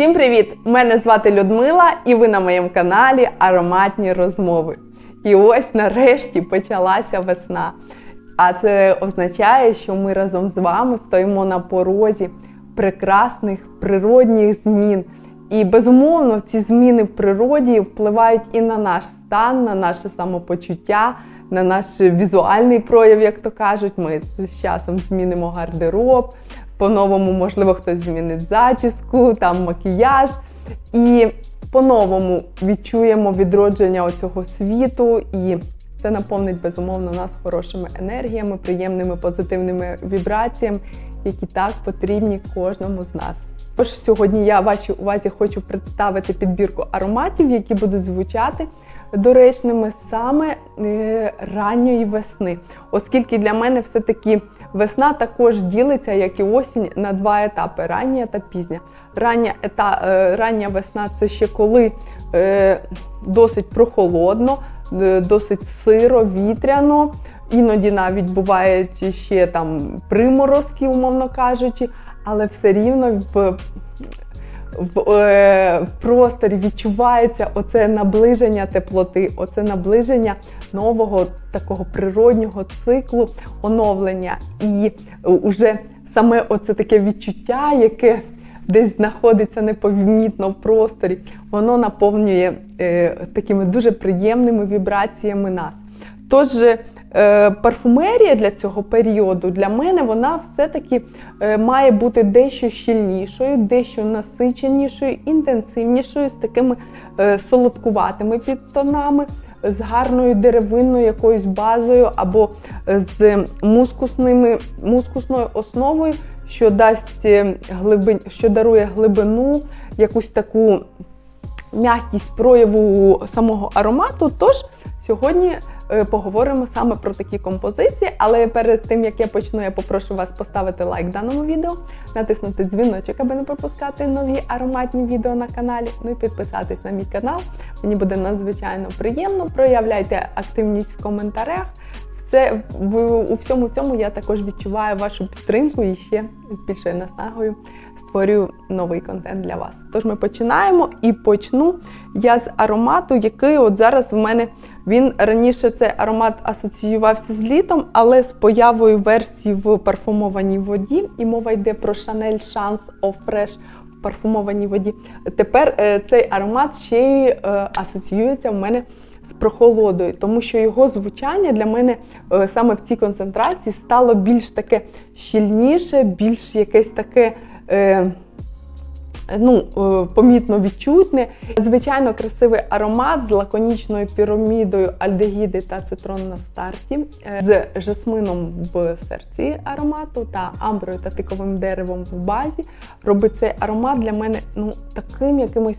Всім привіт! Мене звати Людмила, і ви на моєму каналі Ароматні розмови. І ось нарешті почалася весна. А це означає, що ми разом з вами стоїмо на порозі прекрасних природних змін. І безумовно, ці зміни в природі впливають і на наш стан, на наше самопочуття, на наш візуальний прояв, як то кажуть. Ми з часом змінимо гардероб, по-новому, можливо, хтось змінить зачіску, там макіяж. І по-новому відчуємо відродження оцього світу, і це наповнить безумовно нас хорошими енергіями, приємними позитивними вібраціями, які так потрібні кожному з нас. Тож сьогодні я вашій увазі хочу представити підбірку ароматів, які будуть звучати доречними саме е, ранньої весни, оскільки для мене все-таки весна також ділиться, як і осінь, на два етапи: рання та пізня. Рання, ета, е, рання весна це ще коли е, досить прохолодно, досить сиро, вітряно. Іноді навіть бувають ще там приморозки, умовно кажучи, але все рівно в в е, просторі відчувається оце наближення теплоти, оце наближення нового такого природнього циклу оновлення. І вже саме оце таке відчуття, яке десь знаходиться непомітно в просторі, воно наповнює е, такими дуже приємними вібраціями нас. Тож Е, парфумерія для цього періоду для мене вона все-таки е, має бути дещо щільнішою, дещо насиченішою, інтенсивнішою, з такими е, солодкуватими підтонами, з гарною деревинною якоюсь базою або з мускусними, мускусною основою, що дасть глибин, що дарує глибину, якусь таку м'якість прояву самого аромату. Тож сьогодні. Е, поговоримо саме про такі композиції. Але перед тим як я почну, я попрошу вас поставити лайк даному відео, натиснути дзвіночок, аби не пропускати нові ароматні відео на каналі. Ну і підписатись на мій канал. Мені буде надзвичайно приємно. Проявляйте активність в коментарях. Все в у всьому цьому я також відчуваю вашу підтримку і ще з більшою наснагою створюю новий контент для вас. Тож ми починаємо і почну я з аромату, який от зараз в мене він раніше цей аромат асоціювався з літом, але з появою версії в парфумованій воді, і мова йде про Chanel Chance of Fresh в парфумованій воді. Тепер е, цей аромат ще й е, асоціюється в мене з прохолодою, тому що його звучання для мене е, саме в цій концентрації стало більш таке щільніше, більш якесь таке ну, е, помітно відчутне. Звичайно, красивий аромат з лаконічною пірамідою альдегіди та цитрон на старті, е, з жасмином в серці аромату та амброю та тиковим деревом в базі. Робить цей аромат для мене ну, таким якимось.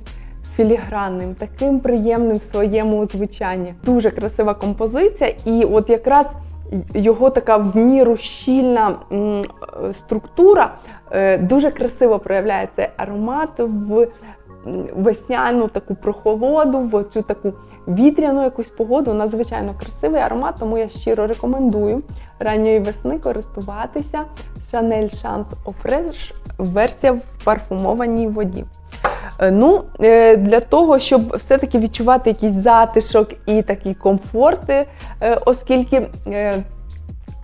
Філігранним, таким приємним в своєму звучанні. Дуже красива композиція, і от якраз його така в міру щільна структура Е, дуже красиво проявляється аромат в весняну таку прохолоду, в цю таку вітряну якусь погоду. Надзвичайно красивий аромат, тому я щиро рекомендую ранньої весни користуватися Chanel Chance of Fresh версія в парфумованій воді. Е, ну, е, Для того, щоб все-таки відчувати якийсь затишок і такі комфорти, оскільки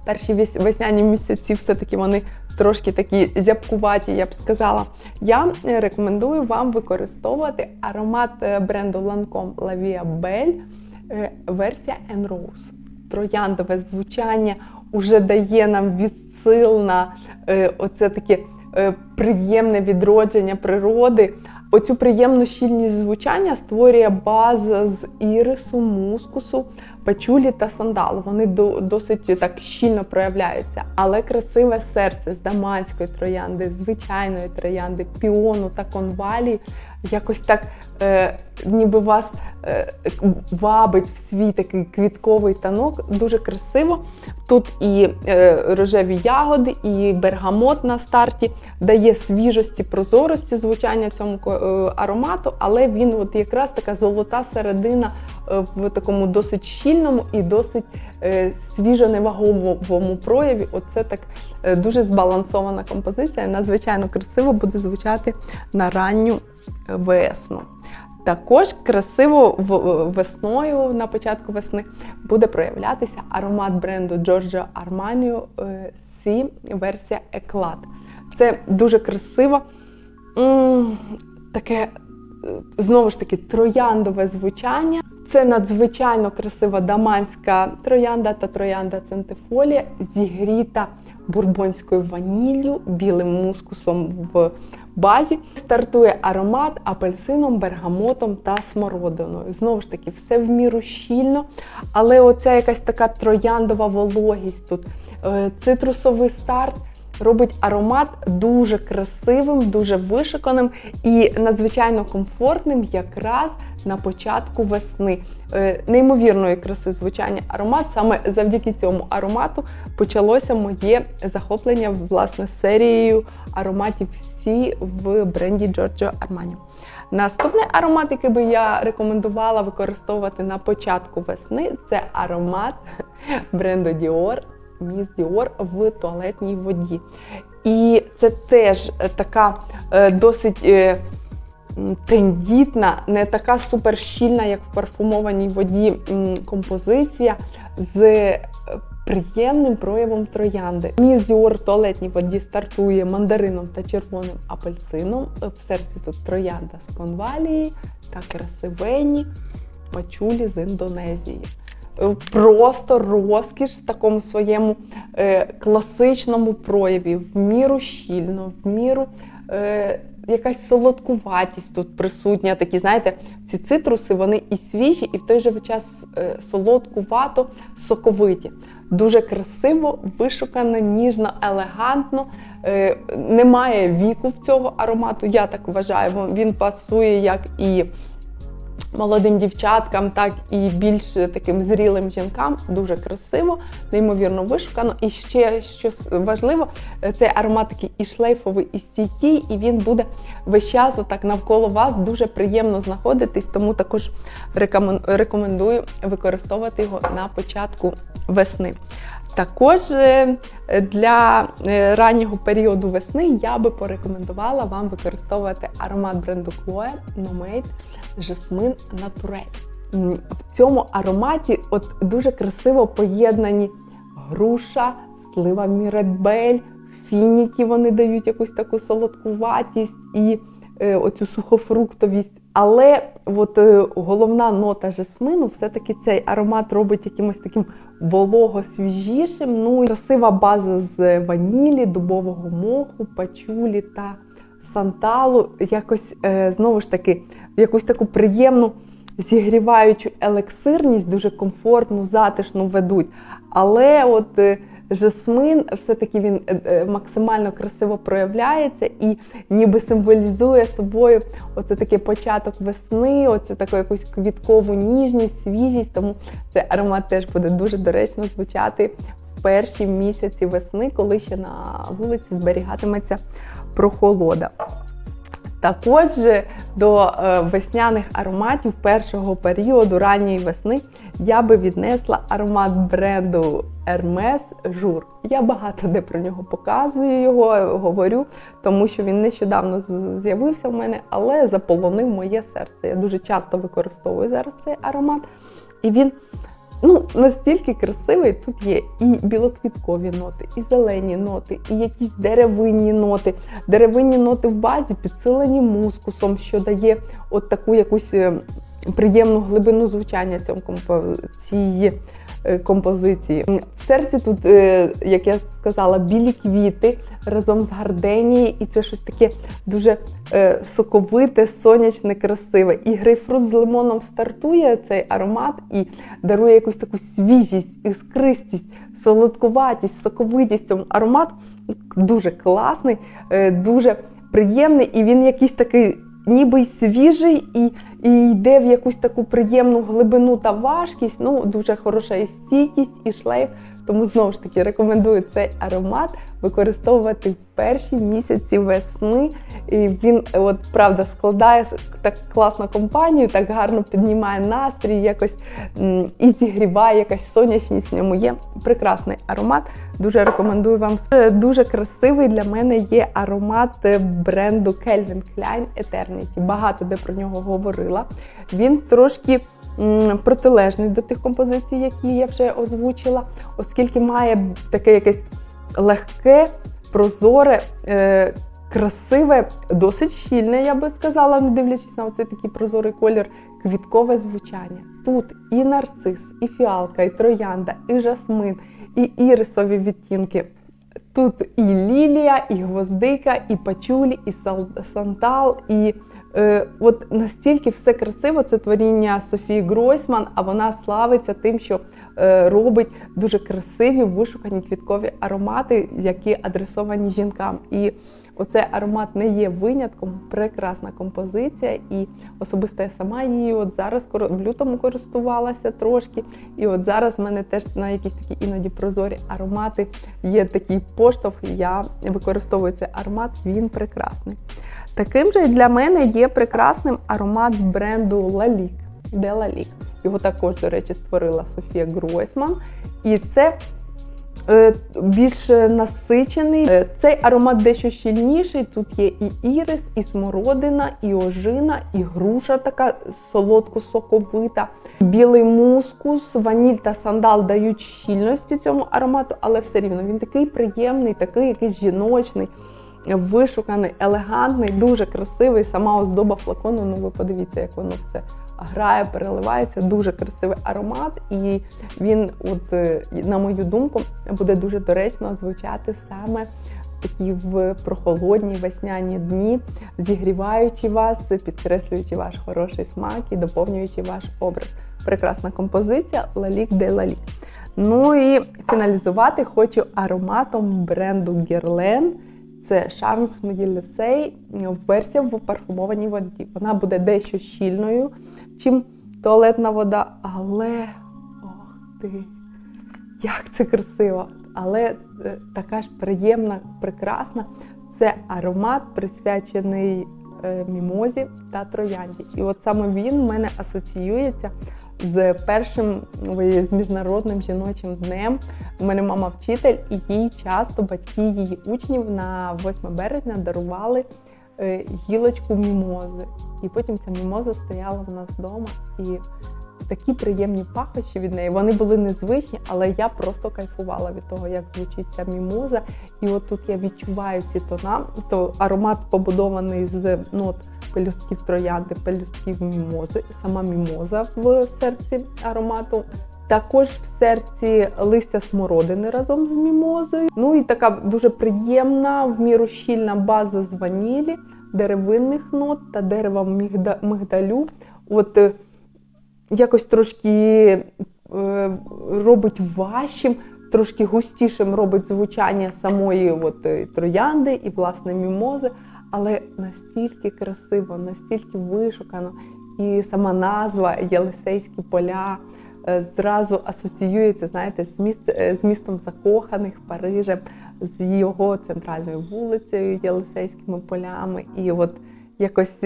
перші весняні місяці все-таки вони трошки такі зябкуваті, я б сказала. Я е, рекомендую вам використовувати аромат е, бренду Lancome La Vie Belle, е, версія En Rose. Трояндове звучання вже дає нам відсил на оце таке приємне відродження природи. Оцю приємну щільність звучання створює база з ірису, мускусу, пачулі та сандалу. Вони досить так щільно проявляються. Але красиве серце з даманської троянди, звичайної троянди, піону та конвалії якось так е, ніби вас е, вабить в свій такий квітковий танок. Дуже красиво. Тут і е, рожеві ягоди, і бергамот на старті дає свіжості, прозорості звучання цьому е, аромату, але він от якраз така золота середина е, в такому досить щільному і досить е, свіжо-невагомому прояві. Оце так е, дуже збалансована композиція. Надзвичайно красиво буде звучати на ранню весну. Також красиво весною на початку весни буде проявлятися аромат бренду Giorgio Armani е, C версія Eclat. Це дуже красиво, таке е, знову ж таки трояндове звучання. Це надзвичайно красива даманська троянда та троянда центифолія, зігріта бурбонською ваніллю, білим мускусом в базі. Стартує аромат апельсином, бергамотом та смородиною. Знову ж таки, все в міру щільно, але оця якась така трояндова вологість тут, е, цитрусовий старт. Робить аромат дуже красивим, дуже вишиканим і надзвичайно комфортним якраз на початку весни. Е, Неймовірної краси звучання аромат. Саме завдяки цьому аромату почалося моє захоплення власне серією ароматів всі в бренді Giorgio Armani. Наступний аромат, який би я рекомендувала використовувати на початку весни, це аромат бренду Dior Міс Dior в туалетній воді. І це теж е, така е, досить тендітна, не така суперщільна, як в парфумованій воді композиція з е, приємним проявом троянди. Міс Dior в туалетній воді стартує мандарином та червоним апельсином. Е, В серці тут троянда з конвалії та красивенні пачулі з Індонезії. Е, Просто розкіш в такому своєму е, класичному прояві, в міру щільно, в міру е, якась солодкуватість тут присутня. Такі, знаєте, ці цитруси вони і свіжі, і в той же час е, солодкувато, соковиті. Дуже красиво, вишукано, ніжно, елегантно. Е, немає віку в цього аромату, я так вважаю. Він пасує як і молодим дівчаткам, так і більш таким зрілим жінкам. Дуже красиво, неймовірно вишукано. І ще що важливо, цей аромат такий і шлейфовий, і стійкий, і він буде весь час отак навколо вас дуже приємно знаходитись. Тому також рекомендую використовувати його на початку весни. Також е, для е, раннього періоду весни я би порекомендувала вам використовувати аромат бренду Chloe Nomade Жасмин. М, В цьому ароматі от дуже красиво поєднані груша, слива мірабель, фініки вони дають якусь таку солодкуватість і е, оцю сухофруктовість. Але от, е, головна нота жасмину, все-таки цей аромат робить якимось таким волого-свіжішим. Ну і красива база з ванілі, дубового моху, пачулі та санталу. Якось е, знову ж таки якусь таку приємну зігріваючу елексирність, дуже комфортну, затишну ведуть. Але от е, жасмин, все-таки він е, е, максимально красиво проявляється і ніби символізує собою оце такий початок весни, оце таку якусь квіткову ніжність, свіжість. Тому цей аромат теж буде дуже доречно звучати в перші місяці весни, коли ще на вулиці зберігатиметься прохолода. Також до е, весняних ароматів першого періоду ранньої весни я би віднесла аромат бренду Hermes Jour. Я багато де про нього показую його, говорю, тому що він нещодавно з'явився в мене, але заполонив моє серце. Я дуже часто використовую зараз цей аромат. І він ну, настільки красивий. Тут є і білоквіткові ноти, і зелені ноти, і якісь деревинні ноти. Деревинні ноти в базі підсилені мускусом, що дає от таку якусь е, приємну глибину звучання цьому компо- цієї е, композиції. В серці тут, е, як я сказала, білі квіти разом з гарденією, і це щось таке дуже е, соковите, сонячне, красиве. І грейпфрут з лимоном стартує цей аромат і дарує якусь таку свіжість, іскристість, солодкуватість, соковитість. Цьому аромат дуже класний, е, дуже приємний, і він якийсь такий. Ніби й свіжий і, і йде в якусь таку приємну глибину та важкість. Ну, дуже хороша і стійкість, і шлейф. Тому знову ж таки рекомендую цей аромат використовувати в перші місяці весни. І він от правда складає так класно компанію, так гарно піднімає настрій, якось і зігріває, якась сонячність в ньому є. Прекрасний аромат. Дуже рекомендую вам. Е, Дуже красивий для мене є аромат е, бренду Calvin Klein Eternity. Багато де про нього говорила. Він трошки протилежний до тих композицій, які я вже озвучила, оскільки має таке якесь легке, прозоре, е, красиве, досить щільне, я би сказала, не дивлячись на оцей такий прозорий колір, квіткове звучання. Тут і нарцис, і фіалка, і троянда, і жасмин, і ірисові відтінки. Тут і лілія, і гвоздика, і пачулі, і сантал, і е, от настільки все красиво. Це творіння Софії Гройсман, а вона славиться тим, що е, робить дуже красиві вишукані квіткові аромати, які адресовані жінкам. І оцей аромат не є винятком. Прекрасна композиція. І особисто я сама її от зараз в лютому користувалася трошки. І от зараз в мене теж на якісь такі іноді прозорі аромати є такий поштовх. Я використовую цей аромат, він прекрасний. Таким же для мене є прекрасним аромат бренду Lalique, де Lalique. Його також, до речі, створила Софія Гройсман. І це більш насичений. Е, Цей аромат дещо щільніший. Тут є і ірис, і смородина, і ожина, і груша така солодко-соковита. Білий мускус, ваніль та сандал дають щільності цьому аромату, але все рівно він такий приємний, такий якийсь жіночний, вишуканий, елегантний, дуже красивий. Сама оздоба флакону. Ну ви подивіться, як воно все грає, переливається. Дуже красивий аромат, і він, от е, на мою думку, буде дуже доречно звучати саме такі в прохолодні весняні дні, зігріваючи вас, підкреслюючи ваш хороший смак і доповнюючи ваш образ. Прекрасна композиція Лалік де Лалік. Ну і фіналізувати хочу ароматом бренду Guerlain. Це Charms Medilesey версія в парфумованій воді. Вона буде дещо щільною, чим туалетна вода, але ох ти, як це красиво! Але е, така ж приємна, прекрасна. Це аромат присвячений е, мімозі та троянді. І от саме він в мене асоціюється з першим з міжнародним жіночим днем. У мене мама вчитель, і їй часто батьки її учнів на 8 березня дарували е, гілочку мімози. І потім ця мімоза стояла в нас вдома. І такі приємні пахощі від неї. Вони були незвичні, але я просто кайфувала від того, як звучить ця мімоза. І от тут я відчуваю ці тона, то аромат побудований з нот пелюстків троянди, пелюстків мімози, сама мімоза в серці аромату. Також в серці листя смородини разом з мімозою. Ну і така дуже приємна, в міру щільна база з ванілі, деревинних нот та дерева мигдалю. От е, якось трошки е, робить важчим, трошки густішим робить звучання самої от, е, троянди і власне мімози, але настільки красиво, настільки вишукано, і сама назва Єлисейські поля е, зразу асоціюється, знаєте, з, міст, з містом закоханих Парижем, з його центральною вулицею, Єлисейськими полями. І от якось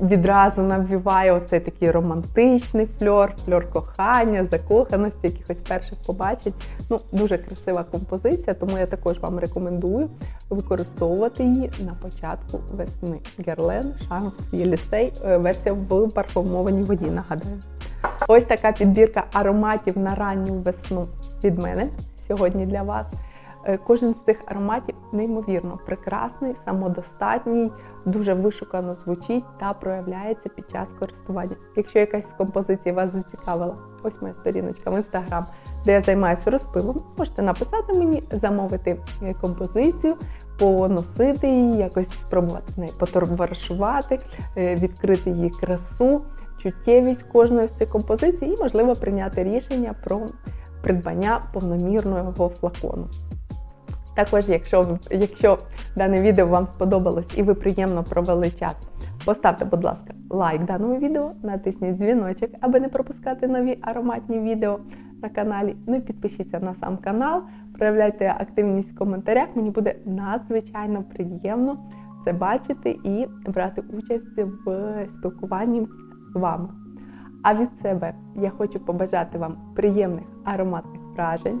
відразу навіває оцей такий романтичний фльор, фльор кохання, закоханості, якихось перших побачень. Ну, дуже красива композиція, тому я також вам рекомендую використовувати її на початку весни. Герлен, Шанс, Єлісей, е, версія в парфумованій воді, нагадаю. Ось така підбірка ароматів на ранню весну від мене сьогодні для вас. Е, Кожен з цих ароматів неймовірно прекрасний, самодостатній, дуже вишукано звучить та проявляється під час користування. Якщо якась з композицій вас зацікавила, ось моя сторіночка в інстаграм, де я займаюся розпилом, можете написати мені, замовити е, композицію, поносити її, якось спробувати неї потоваришувати, е, відкрити її красу, чуттєвість кожної з цих композицій і, можливо, прийняти рішення про придбання повномірного флакону. Також, якщо, якщо дане відео вам сподобалось і ви приємно провели час, поставте, будь ласка, лайк даному відео, натисніть дзвіночок, аби не пропускати нові ароматні відео на каналі. Ну і підпишіться на сам канал, проявляйте активність в коментарях. Мені буде надзвичайно приємно це бачити і брати участь в спілкуванні з вами. А від себе я хочу побажати вам приємних ароматних вражень,